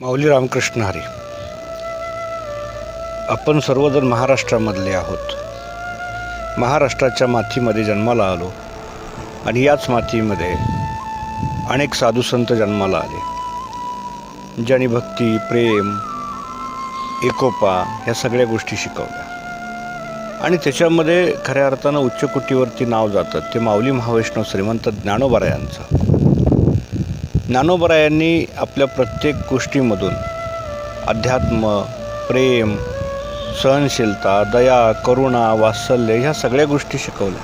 माऊली रामकृष्ण हरी आपण सर्वजण महाराष्ट्रामधले आहोत. महाराष्ट्राच्या मातीमध्ये जन्माला आलो आणि याच मातीमध्ये अनेक साधूसंत जन्माला आले ज्यांनी भक्ती प्रेम एकोपा ह्या सगळ्या गोष्टी शिकवल्या. आणि त्याच्यामध्ये खऱ्या अर्थानं उच्चकोटीवरती नाव जातं ते माऊली महावैष्णव श्रीमंत ज्ञानोबरायांचं. ज्ञानोबरायांनी आपल्या प्रत्येक गोष्टीमधून अध्यात्म प्रेम सहनशीलता दया करुणा वात्सल्य ह्या सगळ्या गोष्टी शिकवल्या.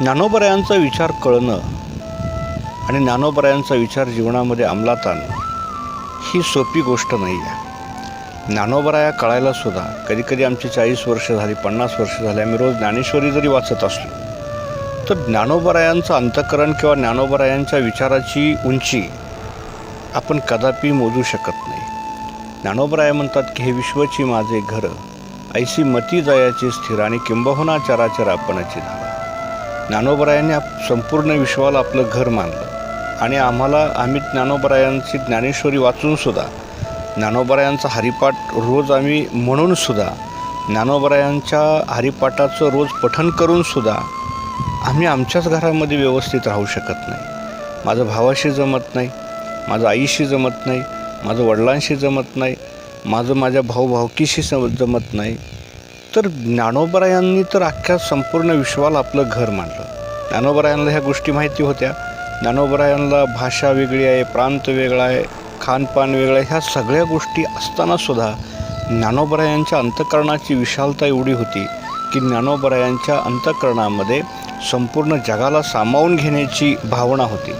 ज्ञानोबरायांचा विचार कळणं आणि ज्ञानोबरायांचा विचार जीवनामध्ये अंमलात आणणं ही सोपी गोष्ट नाही आहे. ज्ञानोबराया कळायलासुद्धा कधीकधी आमची चाळीस वर्ष झाली पन्नास वर्ष झाली आम्ही रोज ज्ञानेश्वरी जरी वाचत असलो तर ज्ञानोबरायांचं अंतकरण किंवा ज्ञानोबरायांच्या विचाराची उंची आपण कदापि मोजू शकत नाही. ज्ञानोबराय म्हणतात की हे विश्वची माझे घर ऐशी मती जयाची स्थिर आणि किंबहुना चराचर आपणाची धारा. ज्ञानोबरायांनी संपूर्ण विश्वाला आपलं घर मानलं आणि आम्हाला आम्ही ज्ञानोबरायांची ज्ञानेश्वरी वाचूनसुद्धा ज्ञानोबरायांचा हरिपाठ रोज आम्ही म्हणून सुद्धा ज्ञानोबरायांच्या हरिपाठाचं रोज पठण करून सुद्धा आम्ही आमच्याच घरामध्ये व्यवस्थित राहू शकत नाही. माझं भावाशी जमत नाही माझं आईशी जमत नाही माझं वडिलांशी जमत नाही माझं माझ्या भाऊ भावकीशी सम जमत नाही. तर ज्ञानोबरायांनी तर अख्ख्या संपूर्ण विश्वाला आपलं घर मानलं. ज्ञानोबरायांना ह्या गोष्टी माहिती होत्या. ज्ञानोबरायांना भाषा वेगळी आहे प्रांत वेगळा आहे खानपान वेगळं आहे ह्या सगळ्या गोष्टी असतानासुद्धा ज्ञानोबरायांच्या अंतकरणाची विशालता एवढी होती की ज्ञानोबरायांच्या अंतकरणामध्ये संपूर्ण जगाला सामावून घेण्याची भावना होती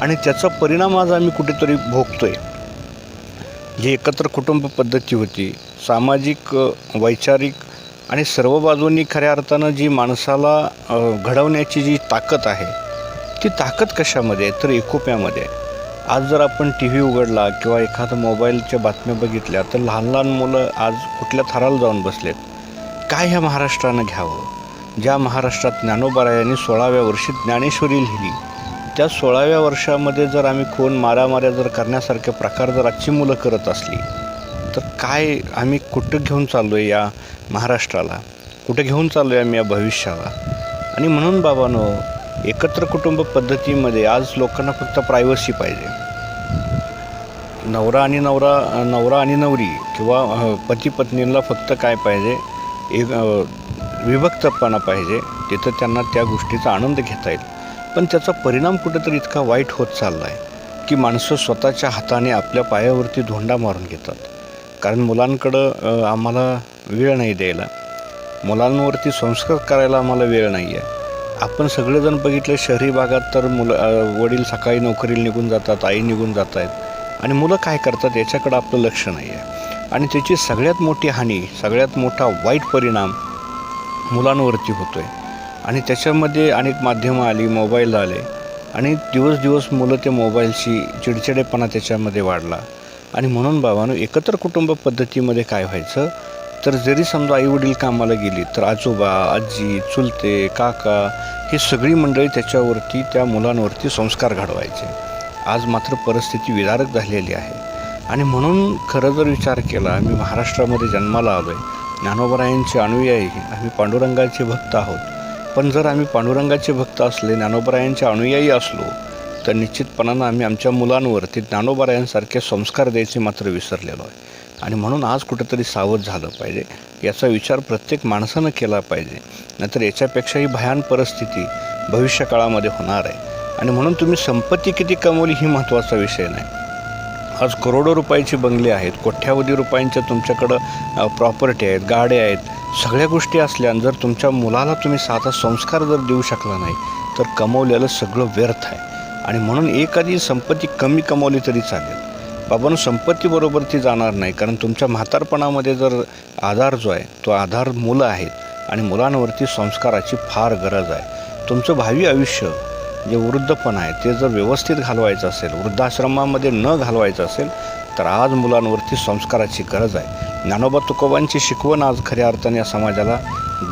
आणि त्याचा परिणाम आज आम्ही कुठेतरी भोगतो आहे जी एकत्र कुटुंब पद्धती होती सामाजिक वैचारिक आणि सर्व बाजूंनी खऱ्या अर्थानं जी माणसाला घडवण्याची जी ताकद आहे ती ताकद कशामध्ये आहे? तर एकोप्यामध्ये आहे. आज जर आपण टी व्ही उघडला किंवा एखादं मोबाईलच्या बातम्या बघितल्या तर लहान लहान मुलं आज कुठल्या थराला जाऊन बसलेत काय ह्या महाराष्ट्रानं घ्यावं ज्या महाराष्ट्रात ज्ञानोबारायांनी सोळाव्या वर्षी ज्ञानेश्वरी लिहिली त्या सोळाव्या वर्षामध्ये जर आम्ही खून मारामाऱ्या जर करण्यासारखे प्रकार जर आजची मुलं करत असली तर काय आम्ही कुठं घेऊन चाललो आहे या महाराष्ट्राला? कुठं घेऊन चाललो आहे आम्ही या भविष्याला? आणि म्हणून बाबानो एकत्र कुटुंब पद्धतीमध्ये आज लोकांना फक्त प्रायव्हसी पाहिजे. नवरा आणि नवरा नवरा आणि नवरी किंवा पती पत्नीला फक्त काय पाहिजे? एक विभक्तपणा पाहिजे तिथं त्यांना त्या गोष्टीचा आनंद घेता येईल. पण त्याचा परिणाम कुठेतरी इतका वाईट होत चालला आहे की माणसं स्वतःच्या हाताने आपल्या पायावरती धोंडा मारून घेतात. कारण मुलांकडं आम्हाला वेळ नाही द्यायला. मुलांवरती संस्कार करायला आम्हाला वेळ नाही आहे आपण सगळेजण बघितलं शहरी भागात तर मुलं वडील सकाळी नोकरीला निघून जातात आई निघून जात आहेत आणि मुलं काय करतात याच्याकडं आपलं लक्ष नाही आहे आणि त्याची सगळ्यात मोठी हानी सगळ्यात मोठा वाईट परिणाम मुलांवरती होतो आहे आणि त्याच्यामध्ये अनेक माध्यमं आली मोबाईल आले. आणि दिवस दिवस मुलं त्या मोबाईलशी चिडचिडेपणा त्याच्यामध्ये वाढला. आणि म्हणून बाबांनो एकत्र कुटुंब पद्धतीमध्ये काय व्हायचं? तर जरी समजा आईवडील कामाला गेली तर आजोबा आजी चुलते काका ही सगळी मंडळी त्याच्यावरती त्या मुलांवरती संस्कार घडवायचे. आज मात्र परिस्थिती विदारक झालेली आहे. आणि म्हणून खरं जर विचार केला मी महाराष्ट्रामध्ये जन्माला आलो आहे ज्ञानोबरायांचे अनुयायी आम्ही पांडुरंगाचे भक्त आहोत. पण जर आम्ही पांडुरंगाचे भक्त असले ज्ञानोबरायांचे अनुयायी असलो तर निश्चितपणानं आम्ही आमच्या मुलांवर ते ज्ञानोबरायांसारखे संस्कार द्यायचे मात्र विसरलेलो आहे. आणि म्हणून आज कुठंतरी सावध झालं पाहिजे. याचा विचार प्रत्येक माणसानं केला पाहिजे. नाहीतर याच्यापेक्षाही भयान परिस्थिती भविष्यकाळामध्ये होणार आहे. आणि म्हणून तुम्ही संपत्ती किती कमवली ही महत्त्वाचा विषय नाही. आज करोडो रुपयाची बंगले आहेत कोट्यावधी रुपयांच्या तुमच्याकडं प्रॉपर्टी आहेत गाड्या आहेत सगळ्या गोष्टी असल्या जर तुमच्या मुलाला तुम्ही साधा संस्कार जर देऊ शकला नाही तर कमवलेलं सगळं व्यर्थ आहे. आणि म्हणून एखादी संपत्ती कमी कमवली तरी चालेल. बाबांनो संपत्तीबरोबर ती जाणार नाही कारण तुमच्या म्हातारपणामध्ये जर आधार जो आहे तो आधार मुलं आहेत आणि मुलांवरती संस्काराची फार गरज आहे. तुमचं भावी आयुष्य जे वृद्धपण आहे ते जर व्यवस्थित घालवायचं असेल वृद्धाश्रमामध्ये न घालवायचं असेल तर आज मुलांवरती संस्काराची गरज आहे. ज्ञानोबा तुकोबांची शिकवण आज खऱ्या अर्थाने या समाजाला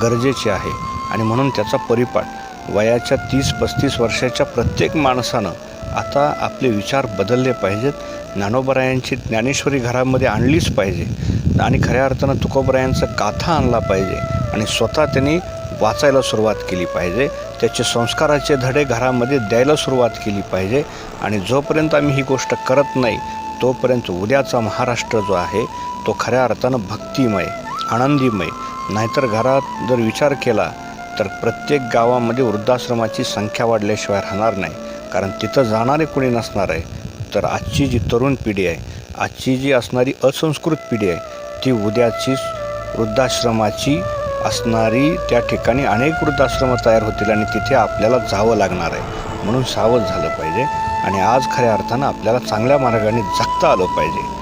गरजेची आहे. आणि म्हणून त्याचा परिपाठ वयाच्या तीस पस्तीस वर्षाच्या प्रत्येक माणसानं आता आपले विचार बदलले पाहिजेत. ज्ञानोबरायांची ज्ञानेश्वरी घरामध्ये आणलीच पाहिजे. आणि खऱ्या अर्थानं तुकोबरायांचा काथा आणला पाहिजे. आणि स्वतः त्यांनी वाचायला सुरुवात केली पाहिजे. त्याचे संस्काराचे धडे घरामध्ये द्यायला सुरुवात केली पाहिजे आणि जोपर्यंत आम्ही ही गोष्ट करत नाही तोपर्यंत उद्याचा महाराष्ट्र जो आहे तो खऱ्या अर्थानं भक्तिमय आनंदीमय. नाहीतर घरात जर विचार केला तर प्रत्येक गावामध्ये वृद्धाश्रमाची संख्या वाढल्याशिवाय राहणार नाही. कारण तिथं जाणारे कोणी नसणार आहे. तर आजची जी तरुण पिढी आहे आजची जी असणारी असंस्कृत पिढी आहे ती उद्याची वृद्धाश्रमाची असणारी त्या ठिकाणी अनेक वृद्धाश्रमं तयार होतील आणि तिथे आपल्याला जावं लागणार आहे. म्हणून सावध झालं पाहिजे आणि आज खऱ्या अर्थानं आपल्याला चांगल्या मार्गाने जगता आलं पाहिजे.